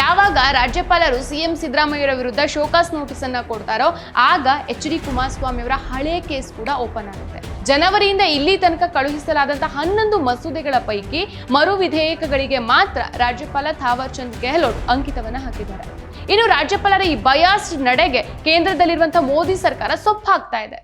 ಯಾವಾಗ ರಾಜ್ಯಪಾಲರು ಸಿಎಂ ಸಿದ್ದರಾಮಯ್ಯರ ವಿರುದ್ಧ ಶೋಕಾಸ್ ನೋಟಿಸ್ ಅನ್ನ ಕೊಡ್ತಾರೋ, ಆಗ ಎಚ್ ಡಿ ಕುಮಾರಸ್ವಾಮಿ ಅವರ ಹಳೆ ಕೇಸ್ ಕೂಡ ಓಪನ್ ಆಗುತ್ತೆ. ಜನವರಿಯಿಂದ ಇಲ್ಲಿ ತನಕ ಕಳುಹಿಸಲಾದಂತಹ ಹನ್ನೊಂದು ಮಸೂದೆಗಳ ಪೈಕಿ ಮರು ವಿಧೇಯಕಗಳಿಗೆ ಮಾತ್ರ ರಾಜ್ಯಪಾಲ ಥಾವರ್ ಚಂದ್ ಗೆಹ್ಲೋಟ್ ಅಂಕಿತವನ್ನ ಹಾಕಿದ್ದಾರೆ. ಇನ್ನು ರಾಜ್ಯಪಾಲರ ಈ ಬಯಾಸ್ಡ್ ನಡೆಗೆ ಕೇಂದ್ರದಲ್ಲಿರುವಂತಹ ಮೋದಿ ಸರ್ಕಾರ ಸೊಪ್ಪು ಹಾಕ್ತಾ ಇದೆ.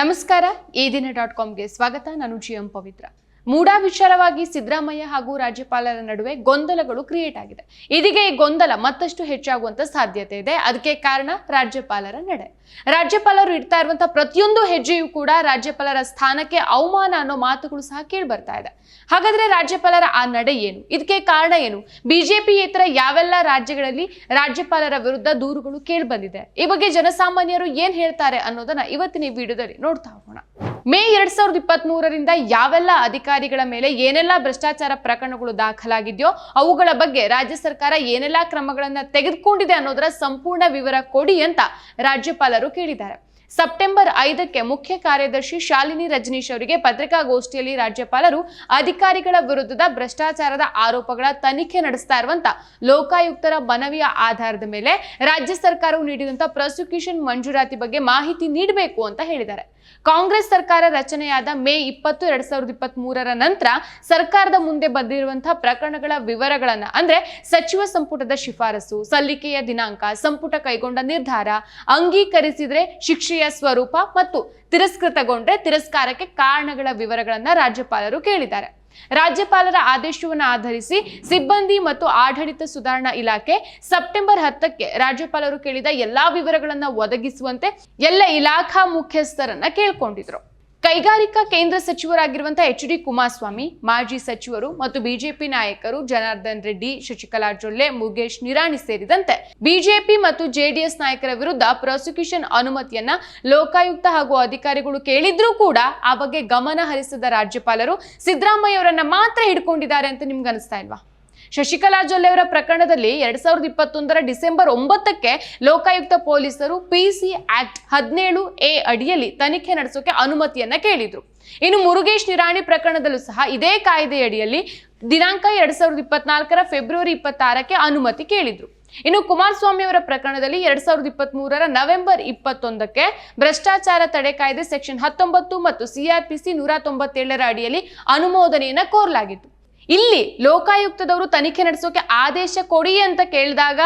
ನಮಸ್ಕಾರ, ಈ ದಿನ ಡಾಟ್ ಕಾಮ್ಗೆ ಸ್ವಾಗತ. ನಾನು ಜಿ ಎಂ ಪವಿತ್ರ. ಮೂಡಾ ವಿಚಾರವಾಗಿ ಸಿದ್ದರಾಮಯ್ಯ ಹಾಗೂ ರಾಜ್ಯಪಾಲರ ನಡುವೆ ಗೊಂದಲಗಳು ಕ್ರಿಯೇಟ್ ಆಗಿದೆ. ಇದೀಗ ಈ ಗೊಂದಲ ಮತ್ತಷ್ಟು ಹೆಚ್ಚಾಗುವಂತ ಸಾಧ್ಯತೆ ಇದೆ. ಅದಕ್ಕೆ ಕಾರಣ ರಾಜ್ಯಪಾಲರ ನಡೆ. ರಾಜ್ಯಪಾಲರು ಇಡ್ತಾ ಇರುವಂತಹ ಪ್ರತಿಯೊಂದು ಹೆಜ್ಜೆಯೂ ಕೂಡ ರಾಜ್ಯಪಾಲರ ಸ್ಥಾನಕ್ಕೆ ಅವಮಾನ ಅನ್ನೋ ಮಾತುಗಳು ಸಹ ಕೇಳಿ ಬರ್ತಾ ಇದೆ. ಹಾಗಾದ್ರೆ ರಾಜ್ಯಪಾಲರ ಆ ನಡೆ ಏನು? ಇದಕ್ಕೆ ಕಾರಣ ಏನು? ಬಿಜೆಪಿ ಇತರ ಯಾವೆಲ್ಲ ರಾಜ್ಯಗಳಲ್ಲಿ ರಾಜ್ಯಪಾಲರ ವಿರುದ್ಧ ದೂರುಗಳು ಕೇಳಿ ಬಂದಿದೆ. ಈ ಬಗ್ಗೆ ಜನಸಾಮಾನ್ಯರು ಏನ್ ಹೇಳ್ತಾರೆ ಅನ್ನೋದನ್ನ ಇವತ್ತಿನ ಈ ವಿಡಿಯೋದಲ್ಲಿ ನೋಡ್ತಾ ಹೋಗೋಣ. ಮೇ ಎರಡ್ ಸಾವಿರದ ಇಪ್ಪತ್ತ್ ಮೂರರಿಂದ ಯಾವೆಲ್ಲ ಅಧಿಕಾರಿಗಳ ಮೇಲೆ ಏನೆಲ್ಲ ಭ್ರಷ್ಟಾಚಾರ ಪ್ರಕರಣಗಳು ದಾಖಲಾಗಿದೆಯೋ ಅವುಗಳ ಬಗ್ಗೆ ರಾಜ್ಯ ಸರ್ಕಾರ ಏನೆಲ್ಲ ಕ್ರಮಗಳನ್ನು ತೆಗೆದುಕೊಂಡಿದೆ ಅನ್ನೋದರ ಸಂಪೂರ್ಣ ವಿವರ ಕೊಡಿ ಅಂತ ರಾಜ್ಯಪಾಲರು ಕೇಳಿದ್ದಾರೆ. ಸೆಪ್ಟೆಂಬರ್ ಐದಕ್ಕೆ ಮುಖ್ಯ ಕಾರ್ಯದರ್ಶಿ ಶಾಲಿನಿ ರಜನೀಶ್ ಅವರಿಗೆ ಪತ್ರಿಕಾಗೋಷ್ಠಿಯಲ್ಲಿ ರಾಜ್ಯಪಾಲರು ಅಧಿಕಾರಿಗಳ ವಿರುದ್ಧದ ಭ್ರಷ್ಟಾಚಾರದ ಆರೋಪಗಳ ತನಿಖೆ ನಡೆಸ್ತಾ ಇರುವಂತ ಲೋಕಾಯುಕ್ತರ ಮನವಿಯ ಆಧಾರದ ಮೇಲೆ ರಾಜ್ಯ ಸರ್ಕಾರವು ನೀಡಿದಂತ ಪ್ರಾಸಿಕ್ಯೂಷನ್ ಮಂಜೂರಾತಿ ಬಗ್ಗೆ ಮಾಹಿತಿ ನೀಡಬೇಕು ಅಂತ ಹೇಳಿದ್ದಾರೆ. ಕಾಂಗ್ರೆಸ್ ಸರ್ಕಾರ ರಚನೆಯಾದ ಮೇ ಇಪ್ಪತ್ತು, ಎರಡ್ ಸಾವಿರದ ಇಪ್ಪತ್ತ್ ಮೂರರ ನಂತರ ಸರ್ಕಾರದ ಮುಂದೆ ಬಂದಿರುವಂತಹ ಪ್ರಕರಣಗಳ ವಿವರಗಳನ್ನ, ಅಂದ್ರೆ ಸಚಿವ ಸಂಪುಟದ ಶಿಫಾರಸು, ಸಲ್ಲಿಕೆಯ ದಿನಾಂಕ, ಸಂಪುಟ ಕೈಗೊಂಡ ನಿರ್ಧಾರ, ಅಂಗೀಕರಿಸಿದ್ರೆ ಶಿಕ್ಷೆಯ ಸ್ವರೂಪ ಮತ್ತು ತಿರಸ್ಕೃತಗೊಂಡ್ರೆ ತಿರಸ್ಕಾರಕ್ಕೆ ಕಾರಣಗಳ ವಿವರಗಳನ್ನ ರಾಜ್ಯಪಾಲರು ಕೇಳಿದ್ದಾರೆ. ರಾಜ್ಯಪಾಲರ ಆದೇಶವನ್ನು ಆಧರಿಸಿ ಸಿಬ್ಬಂದಿ ಮತ್ತು ಆಡಳಿತ ಸುಧಾರಣಾ ಇಲಾಖೆ ಸೆಪ್ಟೆಂಬರ್ ಹತ್ತಕ್ಕೆ ರಾಜ್ಯಪಾಲರು ಕೇಳಿದ ಎಲ್ಲಾ ವಿವರಗಳನ್ನ ಒದಗಿಸುವಂತೆ ಎಲ್ಲ ಇಲಾಖಾ ಮುಖ್ಯಸ್ಥರನ್ನ ಕೇಳ್ಕೊಂಡಿದ್ರು. ಕೈಗಾರಿಕಾ ಕೇಂದ್ರ ಸಚಿವರಾಗಿರುವಂತಹ ಎಚ್ ಡಿ ಕುಮಾರಸ್ವಾಮಿ, ಮಾಜಿ ಸಚಿವರು ಮತ್ತು ಬಿಜೆಪಿ ನಾಯಕರು ಜನಾರ್ದನ್ ರೆಡ್ಡಿ, ಶಶಿಕಲಾ ಜೊಲ್ಲೆ, ಮುಗೇಶ್ ನಿರಾಣಿ ಸೇರಿದಂತೆ ಬಿಜೆಪಿ ಮತ್ತು ಜೆಡಿಎಸ್ ನಾಯಕರ ವಿರುದ್ಧ ಪ್ರಾಸಿಕ್ಯೂಷನ್ ಅನುಮತಿಯನ್ನ ಲೋಕಾಯುಕ್ತ ಹಾಗೂ ಅಧಿಕಾರಿಗಳು ಕೇಳಿದ್ರೂ ಕೂಡ ಆ ಬಗ್ಗೆ ಗಮನ ಹರಿಸದ ರಾಜ್ಯಪಾಲರು ಸಿದ್ದರಾಮಯ್ಯ ಅವರನ್ನ ಮಾತ್ರ ಹಿಡ್ಕೊಂಡಿದ್ದಾರೆ ಅಂತ ನಿಮ್ಗೆ ಅನಿಸ್ತಾ ಇಲ್ವಾ? ಶಶಿಕಲಾ ಜೊಲ್ಲೆ ಅವರ ಪ್ರಕರಣದಲ್ಲಿ ಎರಡ್ ಸಾವಿರದ ಇಪ್ಪತ್ತೊಂದರ ಡಿಸೆಂಬರ್ ಒಂಬತ್ತಕ್ಕೆ ಲೋಕಾಯುಕ್ತ ಪೊಲೀಸರು ಪಿಸಿ ಆಕ್ಟ್ ಹದಿನೇಳು ಎ ಅಡಿಯಲ್ಲಿ ತನಿಖೆ ನಡೆಸೋಕೆ ಅನುಮತಿಯನ್ನ ಕೇಳಿದ್ರು. ಇನ್ನು ಮುರುಗೇಶ್ ನಿರಾಣಿ ಪ್ರಕರಣದಲ್ಲೂ ಸಹ ಇದೇ ಕಾಯ್ದೆಯಡಿಯಲ್ಲಿ ದಿನಾಂಕ ಎರಡ್ ಸಾವಿರದ ಇಪ್ಪತ್ನಾಲ್ಕರ ಫೆಬ್ರವರಿ ಇಪ್ಪತ್ತಾರಕ್ಕೆ ಅನುಮತಿ ಕೇಳಿದ್ರು. ಇನ್ನು ಕುಮಾರಸ್ವಾಮಿ ಅವರ ಪ್ರಕರಣದಲ್ಲಿ ಎರಡ್ ಸಾವಿರದ ಇಪ್ಪತ್ತ್ ಮೂರರ ನವೆಂಬರ್ ಇಪ್ಪತ್ತೊಂದಕ್ಕೆ ಭ್ರಷ್ಟಾಚಾರ ತಡೆ ಕಾಯ್ದೆ ಸೆಕ್ಷನ್ ಹತ್ತೊಂಬತ್ತು ಮತ್ತು ಸಿಆರ್ಪಿಸಿ ನೂರ ತೊಂಬತ್ತೇಳರ ಅಡಿಯಲ್ಲಿ ಅನುಮೋದನೆಯನ್ನ ಕೋರಲಾಗಿತ್ತು. ಇಲ್ಲಿ ಲೋಕಾಯುಕ್ತದವರು ತನಿಖೆ ನಡೆಸೋಕೆ ಆದೇಶ ಕೊಡಿ ಅಂತ ಕೇಳಿದಾಗ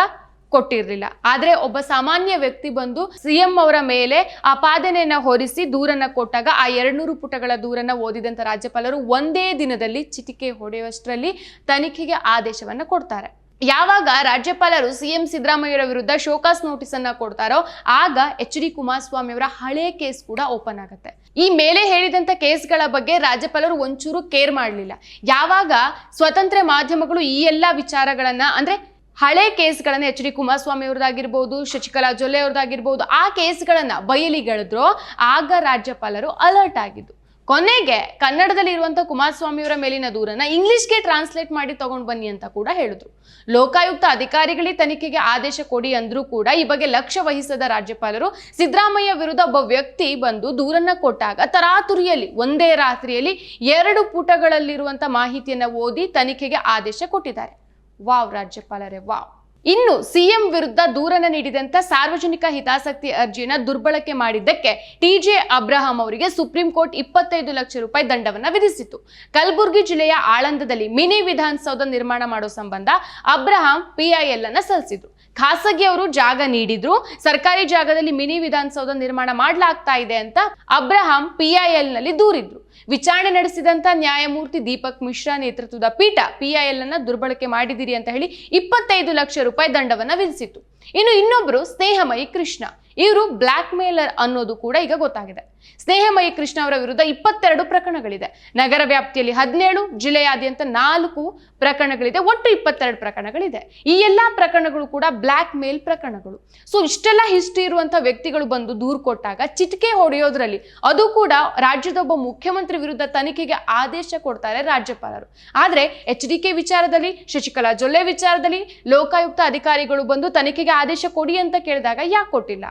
ಕೊಟ್ಟಿರಲಿಲ್ಲ. ಆದರೆ ಒಬ್ಬ ಸಾಮಾನ್ಯ ವ್ಯಕ್ತಿ ಬಂದು ಸಿಎಂ ಅವರ ಮೇಲೆ ಆಪಾದನೆಯನ್ನ ಹೊರಿಸಿ ದೂರನ್ನ ಕೊಟ್ಟಾಗ ಆ ಎರಡ್ನೂರು ಪುಟಗಳ ದೂರನ್ನ ಓದಿದಂಥ ರಾಜ್ಯಪಾಲರು ಒಂದೇ ದಿನದಲ್ಲಿ ಚಿಟಿಕೆ ಹೊಡೆಯುವಷ್ಟರಲ್ಲಿ ತನಿಖೆಗೆ ಆದೇಶವನ್ನು ಕೊಡ್ತಾರೆ. ಯಾವಾಗ ರಾಜ್ಯಪಾಲರು ಸಿಎಂ ಸಿದ್ದರಾಮಯ್ಯರ ವಿರುದ್ಧ ಶೋಕಾಸ್ ನೋಟಿಸ್ ಅನ್ನ ಕೊಡ್ತಾರೋ ಆಗ ಎಚ್ ಡಿ ಕುಮಾರಸ್ವಾಮಿ ಅವರ ಹಳೆ ಕೇಸ್ ಕೂಡ ಓಪನ್ ಆಗುತ್ತೆ. ಈ ಮೇಲೆ ಹೇಳಿದಂತ ಕೇಸ್ಗಳ ಬಗ್ಗೆ ರಾಜ್ಯಪಾಲರು ಒಂಚೂರು ಕೇರ್ ಮಾಡಲಿಲ್ಲ. ಯಾವಾಗ ಸ್ವತಂತ್ರ ಮಾಧ್ಯಮಗಳು ಈ ಎಲ್ಲ ವಿಚಾರಗಳನ್ನ ಅಂದ್ರೆ ಹಳೆ ಕೇಸ್ಗಳನ್ನ ಎಚ್ ಡಿ ಕುಮಾರಸ್ವಾಮಿ ಅವ್ರದ್ದಾಗಿರ್ಬೋದು, ಶಶಿಕಲಾ ಜೊಲ್ಲೆ ಅವ್ರದ್ದಾಗಿರ್ಬೋದು, ಆ ಕೇಸ್ಗಳನ್ನ ಬಯಲಿಗೆಳೆದ್ರು, ಆಗ ರಾಜ್ಯಪಾಲರು ಅಲರ್ಟ್ ಆಗಿದ್ದು. ಕೊನೆಗೆ ಕನ್ನಡದಲ್ಲಿ ಇರುವಂತ ಕುಮಾರಸ್ವಾಮಿಯವರ ಮೇಲಿನ ದೂರನ್ನ ಇಂಗ್ಲಿಷ್ಗೆ ಟ್ರಾನ್ಸ್ಲೇಟ್ ಮಾಡಿ ತಗೊಂಡು ಬನ್ನಿ ಅಂತ ಕೂಡ ಹೇಳಿದ್ರು. ಲೋಕಾಯುಕ್ತ ಅಧಿಕಾರಿಗಳೇ ತನಿಖೆಗೆ ಆದೇಶ ಕೊಡಿ ಅಂದ್ರೂ ಕೂಡ ಈ ಬಗ್ಗೆ ಲಕ್ಷ್ಯ ವಹಿಸದ ರಾಜ್ಯಪಾಲರು ಸಿದ್ದರಾಮಯ್ಯ ವಿರುದ್ಧ ಒಬ್ಬ ವ್ಯಕ್ತಿ ಬಂದು ದೂರನ್ನ ಕೊಟ್ಟಾಗ ತರಾತುರಿಯಲ್ಲಿ, ಒಂದೇ ರಾತ್ರಿಯಲ್ಲಿ ಎರಡು ಪುಟಗಳಲ್ಲಿರುವಂತ ಮಾಹಿತಿಯನ್ನ ಓದಿ ತನಿಖೆಗೆ ಆದೇಶ ಕೊಟ್ಟಿದ್ದಾರೆ. ವಾವ್ ರಾಜ್ಯಪಾಲರೇ, ವಾವ್. ಇನ್ನು ಸಿಎಂ ವಿರುದ್ಧ ದೂರನ್ನ ನೀಡಿದಂತ ಸಾರ್ವಜನಿಕ ಹಿತಾಸಕ್ತಿ ಅರ್ಜಿಯನ್ನ ದುರ್ಬಳಕೆ ಮಾಡಿದ್ದಕ್ಕೆ ಟಿಜೆ ಅಬ್ರಹಾಂ ಅವರಿಗೆ ಸುಪ್ರೀಂ ಕೋರ್ಟ್ ಇಪ್ಪತ್ತೈದು ಲಕ್ಷ ರೂಪಾಯಿ ದಂಡವನ್ನ ವಿಧಿಸಿತು ಕಲಬುರಗಿ ಜಿಲ್ಲೆಯ ಆಳಂದದಲ್ಲಿ ಮಿನಿ ವಿಧಾನಸೌಧ ನಿರ್ಮಾಣ ಮಾಡೋ ಸಂಬಂಧ ಅಬ್ರಹಾಂ ಪಿಐಎಲ್ ಅನ್ನ ಸಲ್ಲಿಸಿದ್ರು. ಖಾಸಗಿ ಅವರು ಜಾಗ ನೀಡಿದ್ರು. ಸರ್ಕಾರಿ ಜಾಗದಲ್ಲಿ ಮಿನಿ ವಿಧಾನಸೌಧ ನಿರ್ಮಾಣ ಮಾಡಲಾಗ್ತಾ ಇದೆ ಅಂತ ಅಬ್ರಹಾಂ ಪಿಐಎಲ್ನಲ್ಲಿ ದೂರಿದ್ರು. ವಿಚಾರಣೆ ನಡೆಸಿದಂತ ನ್ಯಾಯಮೂರ್ತಿ ದೀಪಕ್ ಮಿಶ್ರಾ ನೇತೃತ್ವದ ಪೀಠ ಪಿಐಎಲ್ ಅನ್ನ ದುರ್ಬಳಕೆ ಮಾಡಿದಿರಿ ಅಂತ ಹೇಳಿ ಇಪ್ಪತ್ತೈದು ಲಕ್ಷ ರೂಪಾಯಿ ದಂಡವನ್ನ ವಿಧಿಸಿತ್ತು. ಇನ್ನು ಇನ್ನೊಬ್ಬರು ಸ್ನೇಹಮಯಿ ಕೃಷ್ಣ. ಇವರು ಬ್ಲಾಕ್ ಮೇಲರ್ ಅನ್ನೋದು ಕೂಡ ಈಗ ಗೊತ್ತಾಗಿದೆ. ಸ್ನೇಹಮಯಿ ಕೃಷ್ಣ ಅವರ ವಿರುದ್ಧ ಇಪ್ಪತ್ತೆರಡು ಪ್ರಕರಣಗಳಿದೆ. ನಗರ ವ್ಯಾಪ್ತಿಯಲ್ಲಿ ಹದಿನೇಳು, ಜಿಲ್ಲೆಯಾದ್ಯಂತ ನಾಲ್ಕು ಪ್ರಕರಣಗಳಿದೆ. ಒಟ್ಟು ಇಪ್ಪತ್ತೆರಡು ಪ್ರಕರಣಗಳಿದೆ. ಈ ಎಲ್ಲಾ ಪ್ರಕರಣಗಳು ಕೂಡ ಬ್ಲ್ಯಾಕ್ ಮೇಲ್ ಪ್ರಕರಣಗಳು. ಸೊ ಇಷ್ಟೆಲ್ಲ ಹಿಸ್ಟ್ರಿ ಇರುವಂತಹ ವ್ಯಕ್ತಿಗಳು ಬಂದು ದೂರು ಕೊಟ್ಟಾಗ ಚಿಟಿಕೆ ಹೊಡೆಯೋದ್ರಲ್ಲಿ ಅದು ಕೂಡ ರಾಜ್ಯದ ಒಬ್ಬ ಮುಖ್ಯಮಂತ್ರಿ ವಿರುದ್ಧ ತನಿಖೆಗೆ ಆದೇಶ ಕೊಡ್ತಾರೆ ರಾಜ್ಯಪಾಲರು. ಆದ್ರೆ ಎಚ್ ಡಿ ಕೆ ವಿಚಾರದಲ್ಲಿ, ಶಶಿಕಲಾ ಜೊಲ್ಲೆ ವಿಚಾರದಲ್ಲಿ ಲೋಕಾಯುಕ್ತ ಅಧಿಕಾರಿಗಳು ಬಂದು ತನಿಖೆಗೆ ಆದೇಶ ಕೊಡಿ ಅಂತ ಕೇಳಿದಾಗ ಯಾಕೆ ಕೊಟ್ಟಿಲ್ಲ?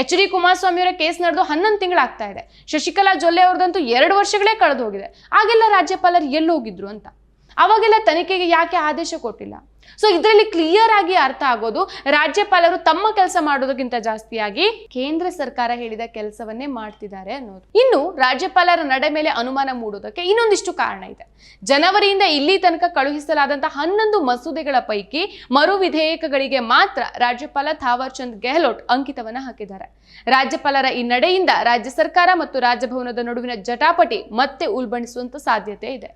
ಎಚ್ ಡಿ ಕುಮಾರಸ್ವಾಮಿ ಅವರ ಕೇಸ್ ನಡೆದು ಹನ್ನೊಂದು ತಿಂಗಳಾಗ್ತಾ ಇದೆ. ಶಶಿಕಲಾ ಜೊಲ್ಲೆ ಅವ್ರದಂತೂ ಎರಡು ವರ್ಷಗಳೇ ಕಳೆದು ಹೋಗಿದೆ ಆಗೆಲ್ಲ ರಾಜ್ಯಪಾಲರು ಎಲ್ಲಿ ಹೋಗಿದ್ರು ಅಂತ? ಅವಾಗೆಲ್ಲ ತನಿಖೆಗೆ ಯಾಕೆ ಆದೇಶ ಕೊಟ್ಟಿಲ್ಲ? ಸೊ ಇದರಲ್ಲಿ ಕ್ಲಿಯರ್ ಆಗಿ ಅರ್ಥ ಆಗೋದು, ರಾಜ್ಯಪಾಲರು ತಮ್ಮ ಕೆಲಸ ಮಾಡೋದಕ್ಕಿಂತ ಜಾಸ್ತಿಯಾಗಿ ಕೇಂದ್ರ ಸರ್ಕಾರ ಹೇಳಿದ ಕೆಲಸವನ್ನೇ ಮಾಡ್ತಿದ್ದಾರೆ ಅನ್ನೋದು. ಇನ್ನು ರಾಜ್ಯಪಾಲರ ನಡೆ ಮೇಲೆ ಅನುಮಾನ ಮೂಡೋದಕ್ಕೆ ಇನ್ನೊಂದಿಷ್ಟು ಕಾರಣ ಇದೆ. ಜನವರಿಯಿಂದ ಇಲ್ಲಿ ತನಕ ಕಳುಹಿಸಲಾದಂತ ಹನ್ನೊಂದು ಮಸೂದೆಗಳ ಪೈಕಿ ಮರು ವಿಧೇಯಕಗಳಿಗೆ ಮಾತ್ರ ರಾಜ್ಯಪಾಲ ಥಾವರ್ ಚಂದ್ ಗೆಹ್ಲೋಟ್ ಅಂಕಿತವನ್ನ ಹಾಕಿದ್ದಾರೆ. ರಾಜ್ಯಪಾಲರ ಈ ನಡೆಯಿಂದ ರಾಜ್ಯ ಸರ್ಕಾರ ಮತ್ತು ರಾಜಭವನದ ನಡುವಿನ ಜಟಾಪಟಿ ಮತ್ತೆ ಉಲ್ಬಣಿಸುವಂತ ಸಾಧ್ಯತೆ ಇದೆ.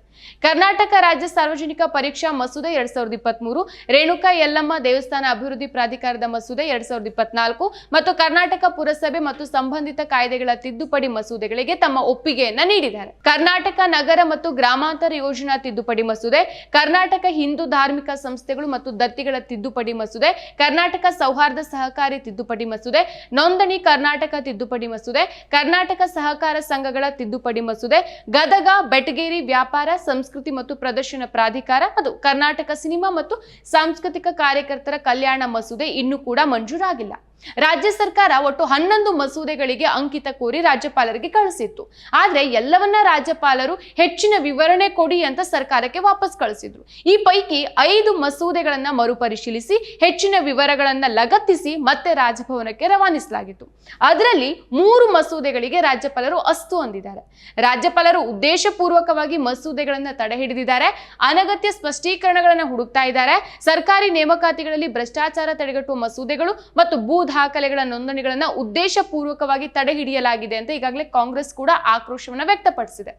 ಕರ್ನಾಟಕ ರಾಜ್ಯ ಸಾರ್ವಜನಿಕ ಪರೀಕ್ಷಾ ಮಸೂದೆ ಎರಡ್ ಸಾವಿರದ ಇಪ್ಪತ್ಮೂರು ರೇಣುಕಾ ಯಲ್ಲಮ್ಮ ದೇವಸ್ಥಾನ ಅಭಿವೃದ್ಧಿ ಪ್ರಾಧಿಕಾರದ ಮಸೂದೆ ಎರಡ್ ಸಾವಿರದ ಇಪ್ಪತ್ನಾಲ್ಕು ಮತ್ತು ಕರ್ನಾಟಕ ಪುರಸಭೆ ಮತ್ತು ಸಂಬಂಧಿತ ಕಾಯ್ದೆಗಳ ತಿದ್ದುಪಡಿ ಮಸೂದೆಗಳಿಗೆ ತಮ್ಮ ಒಪ್ಪಿಗೆಯನ್ನ ನೀಡಿದ್ದಾರೆ. ಕರ್ನಾಟಕ ನಗರ ಮತ್ತು ಗ್ರಾಮಾಂತರ ಯೋಜನಾ ತಿದ್ದುಪಡಿ ಮಸೂದೆ, ಕರ್ನಾಟಕ ಹಿಂದೂ ಧಾರ್ಮಿಕ ಸಂಸ್ಥೆಗಳು ಮತ್ತು ದತ್ತಿಗಳ ತಿದ್ದುಪಡಿ ಮಸೂದೆ, ಕರ್ನಾಟಕ ಸೌಹಾರ್ದ ಸಹಕಾರಿ ತಿದ್ದುಪಡಿ ಮಸೂದೆ, ನೋಂದಣಿ ಕರ್ನಾಟಕ ತಿದ್ದುಪಡಿ ಮಸೂದೆ, ಕರ್ನಾಟಕ ಸಹಕಾರ ಸಂಘಗಳ ತಿದ್ದುಪಡಿ ಮಸೂದೆ, ಗದಗ, ಬೆಟಗೇರಿ ವ್ಯಾಪಾರ, ಸಂಸ್ಕೃತಿ ಮತ್ತು ಪ್ರದರ್ಶನ ಪ್ರಾಧಿಕಾರ, ಅದು ಕರ್ನಾಟಕ ಸಿನಿಮಾ ಮತ್ತು ಸಾಂಸ್ಕೃತಿಕ ಕಾರ್ಯಕರ್ತರ ಕಲ್ಯಾಣ ಮಸೂದೆ ಇನ್ನೂ ಕೂಡ ಮಂಜೂರಾಗಿಲ್ಲ. ರಾಜ್ಯ ಸರ್ಕಾರ ಒಟ್ಟು ಹನ್ನೊಂದು ಮಸೂದೆಗಳಿಗೆ ಅಂಕಿತ ಕೋರಿ ರಾಜ್ಯಪಾಲರಿಗೆ ಕಳಿಸಿತ್ತು. ಆದ್ರೆ ಎಲ್ಲವನ್ನ ರಾಜ್ಯಪಾಲರು ಹೆಚ್ಚಿನ ವಿವರಣೆ ಕೊಡಿ ಅಂತ ಸರ್ಕಾರಕ್ಕೆ ವಾಪಸ್ ಕಳಿಸಿದ್ರು. ಈ ಪೈಕಿ ಐದು ಮಸೂದೆಗಳನ್ನ ಮರುಪರಿಶೀಲಿಸಿ, ಹೆಚ್ಚಿನ ವಿವರಗಳನ್ನ ಲಗತ್ತಿಸಿ ಮತ್ತೆ ರಾಜಭವನಕ್ಕೆ ರವಾನಿಸಲಾಗಿತ್ತು. ಅದರಲ್ಲಿ ಮೂರು ಮಸೂದೆಗಳಿಗೆ ರಾಜ್ಯಪಾಲರು ಅಸ್ತು ಅಂದಿದ್ದಾರೆ ರಾಜ್ಯಪಾಲರು ಉದ್ದೇಶಪೂರ್ವಕವಾಗಿ ಮಸೂದೆಗಳನ್ನ ತಡೆ ಹಿಡಿದಿದ್ದಾರೆ. ಅನಗತ್ಯ ಸ್ಪಷ್ಟೀಕರಣಗಳನ್ನ ಹುಡುಕ್ತಾ ಇದ್ದಾರೆ. ಸರ್ಕಾರಿ ನೇಮಕಾತಿಗಳಲ್ಲಿ ಭ್ರಷ್ಟಾಚಾರ ತಡೆಗಟ್ಟುವ ಮಸೂದೆಗಳು ಮತ್ತು ಭೂ ದಾಖಲೆಗಳ ನೋಂದಣಿಗಳನ್ನ ಉದ್ದೇಶಪೂರ್ವಕವಾಗಿ ತಡೆ ಹಿಡಿಯಲಾಗಿದೆ ಅಂತ ಈಗಾಗಲೇ ಕಾಂಗ್ರೆಸ್ ಕೂಡ ಆಕ್ರೋಶವನ್ನ ವ್ಯಕ್ತಪಡಿಸಿದೆ.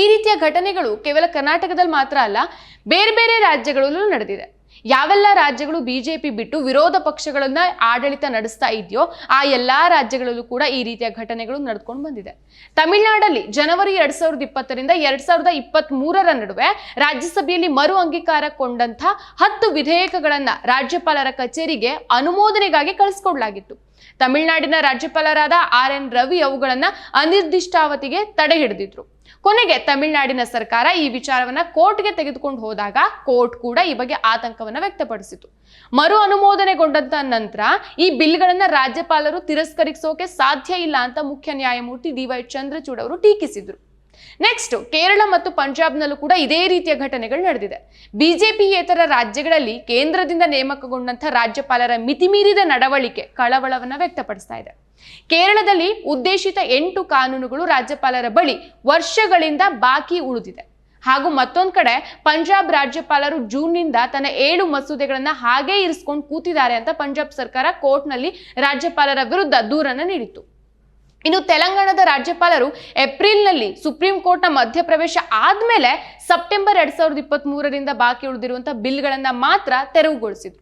ಈ ರೀತಿಯ ಘಟನೆಗಳು ಕೇವಲ ಕರ್ನಾಟಕದಲ್ಲಿ ಮಾತ್ರ ಅಲ್ಲ, ಬೇರೆ ಬೇರೆ ರಾಜ್ಯಗಳಲ್ಲೂ ನಡೆದಿದೆ. ಯಾವೆಲ್ಲ ರಾಜ್ಯಗಳು ಬಿಜೆಪಿ ಬಿಟ್ಟು ವಿರೋಧ ಪಕ್ಷಗಳನ್ನ ಆಡಳಿತ ನಡೆಸ್ತಾ ಇದೆಯೋ ಆ ಎಲ್ಲಾ ರಾಜ್ಯಗಳಲ್ಲೂ ಕೂಡ ಈ ರೀತಿಯ ಘಟನೆಗಳು ನಡೆದುಕೊಂಡು ಬಂದಿದೆ. ತಮಿಳುನಾಡಲ್ಲಿ ಜನವರಿ ಎರಡ್ ಸಾವಿರದ ಇಪ್ಪತ್ತರಿಂದ ಎರಡ್ ಸಾವಿರದ ಇಪ್ಪತ್ತ್ ಮೂರರ ನಡುವೆ ರಾಜ್ಯಸಭೆಯಲ್ಲಿ ಮರು ಅಂಗೀಕಾರಗೊಂಡಂತ ಹತ್ತು ವಿಧೇಯಕಗಳನ್ನ ರಾಜ್ಯಪಾಲರ ಕಚೇರಿಗೆ ಅನುಮೋದನೆಗಾಗಿ ಕಳಿಸ್ಕೊಡ್ಲಾಗಿತ್ತು. ತಮಿಳುನಾಡಿನ ರಾಜ್ಯಪಾಲರಾದ ಆರ್ ಎನ್ ರವಿ ಅವುಗಳನ್ನ ಅನಿರ್ದಿಷ್ಟಾವಧಿಗೆ ತಡೆ ಹಿಡಿದಿದ್ರು. ಕೊನೆಗೆ ತಮಿಳುನಾಡಿನ ಸರ್ಕಾರ ಈ ವಿಚಾರವನ್ನ ಕೋರ್ಟ್ಗೆ ತೆಗೆದುಕೊಂಡು ಹೋದಾಗ ಕೋರ್ಟ್ ಕೂಡ ಈ ಬಗ್ಗೆ ಆತಂಕವನ್ನ ವ್ಯಕ್ತಪಡಿಸಿತು. ಮರು ಅನುಮೋದನೆಗೊಂಡಂತ ನಂತರ ಈ ಬಿಲ್ಗಳನ್ನ ರಾಜ್ಯಪಾಲರು ತಿರಸ್ಕರಿಸೋಕೆ ಸಾಧ್ಯ ಇಲ್ಲ ಅಂತ ಮುಖ್ಯ ನ್ಯಾಯಮೂರ್ತಿ ಡಿ ವೈ ಚಂದ್ರಚೂಡ್ ಅವರು ಟೀಕಿಸಿದ್ರು. ನೆಕ್ಸ್ಟ್ ಕೇರಳ ಮತ್ತು ಪಂಜಾಬ್ನಲ್ಲೂ ಕೂಡ ಇದೇ ರೀತಿಯ ಘಟನೆಗಳು ನಡೆದಿದೆ. ಬಿಜೆಪಿಯೇತರ ರಾಜ್ಯಗಳಲ್ಲಿ ಕೇಂದ್ರದಿಂದ ನೇಮಕಗೊಂಡಂತ ರಾಜ್ಯಪಾಲರ ಮಿತಿಮೀರಿದ ನಡವಳಿಕೆ ಕಳವಳವನ್ನು ವ್ಯಕ್ತಪಡಿಸ್ತಾ ಇದೆ. ಕೇರಳದಲ್ಲಿ ಉದ್ದೇಶಿತ ಎಂಟು ಕಾನೂನುಗಳು ರಾಜ್ಯಪಾಲರ ಬಳಿ ವರ್ಷಗಳಿಂದ ಬಾಕಿ ಉಳಿದಿದೆ. ಹಾಗೂ ಮತ್ತೊಂದು ಕಡೆ ಪಂಜಾಬ್ ರಾಜ್ಯಪಾಲರು ಜೂನ್ನಿಂದ ತನ್ನ ಏಳು ಮಸೂದೆಗಳನ್ನ ಹಾಗೇ ಇರಿಸ್ಕೊಂಡು ಕೂತಿದ್ದಾರೆ ಅಂತ ಪಂಜಾಬ್ ಸರ್ಕಾರ ಕೋರ್ಟ್ನಲ್ಲಿ ರಾಜ್ಯಪಾಲರ ವಿರುದ್ಧ ದೂರನ್ನು ನೀಡಿತ್ತು. ಇನ್ನು ತೆಲಂಗಾಣದ ರಾಜ್ಯಪಾಲರು ಏಪ್ರಿಲ್ನಲ್ಲಿ ಸುಪ್ರೀಂ ಕೋರ್ಟ್ನ ಮಧ್ಯಪ್ರವೇಶ ಆದಮೇಲೆ ಸೆಪ್ಟೆಂಬರ್ ಎರಡ್ ಸಾವಿರದ ಇಪ್ಪತ್ತ್ ಮೂರರಿಂದ ಬಾಕಿ ಉಳಿದಿರುವಂತಹ ಬಿಲ್ಗಳನ್ನು ಮಾತ್ರ ತೆರವುಗೊಳಿಸಿದ್ರು.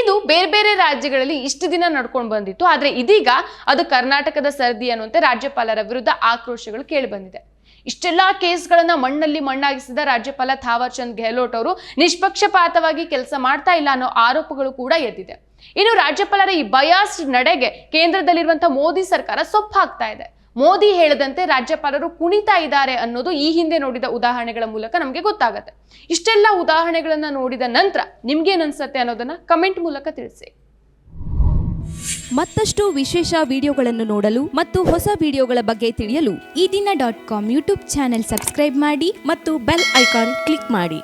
ಇದು ಬೇರೆ ಬೇರೆ ರಾಜ್ಯಗಳಲ್ಲಿ ಇಷ್ಟು ದಿನ ನಡ್ಕೊಂಡು ಬಂದಿತ್ತು, ಆದರೆ ಇದೀಗ ಅದು ಕರ್ನಾಟಕದ ಸರದಿ ಅನ್ನುವಂತೆ ರಾಜ್ಯಪಾಲರ ವಿರುದ್ಧ ಆಕ್ರೋಶಗಳು ಕೇಳಿ ಬಂದಿದೆ. ಇಷ್ಟೆಲ್ಲಾ ಕೇಸ್ಗಳನ್ನ ಮಣ್ಣಲ್ಲಿ ಮಣ್ಣಾಗಿಸಿದ ರಾಜ್ಯಪಾಲ ಥಾವರ್ ಚಂದ್ ಗೆಹ್ಲೋಟ್ ಅವರು ನಿಷ್ಪಕ್ಷಪಾತವಾಗಿ ಕೆಲಸ ಮಾಡ್ತಾ ಇಲ್ಲ ಅನ್ನೋ ಆರೋಪಗಳು ಕೂಡ ಎದ್ದಿದೆ. ಇನ್ನು ರಾಜ್ಯಪಾಲರ ಈ ಬಯಾಸ್ ನಡೆಗೆ ಕೇಂದ್ರದಲ್ಲಿರುವಂತಹ ಮೋದಿ ಸರ್ಕಾರ ಸೊಪ್ಪಾಗ್ತಾ ಇದೆ. ಮೋದಿ ಹೇಳದಂತೆ ರಾಜ್ಯಪಾಲರು ಕುಣಿತಾ ಇದ್ದಾರೆ ಅನ್ನೋದು ಈ ಹಿಂದೆ ನೋಡಿದ ಉದಾಹರಣೆಗಳ ಮೂಲಕ ನಮಗೆ ಗೊತ್ತಾಗತ್ತೆ. ಇಷ್ಟೆಲ್ಲ ಉದಾಹರಣೆಗಳನ್ನ ನೋಡಿದ ನಂತರ ನಿಮ್ಗೇನ್ ಅನ್ಸತ್ತೆ ಅನ್ನೋದನ್ನ ಕಮೆಂಟ್ ಮೂಲಕ ತಿಳಿಸಿ. ಮತ್ತಷ್ಟು ವಿಶೇಷ ವಿಡಿಯೋಗಳನ್ನು ನೋಡಲು ಮತ್ತು ಹೊಸ ವಿಡಿಯೋಗಳ ಬಗ್ಗೆ ತಿಳಿಯಲು Eedina dot com YouTube channel subscribe ಮಾಡಿ ಮತ್ತು ಬೆಲ್ ಐಕಾನ್ ಕ್ಲಿಕ್ ಮಾಡಿ.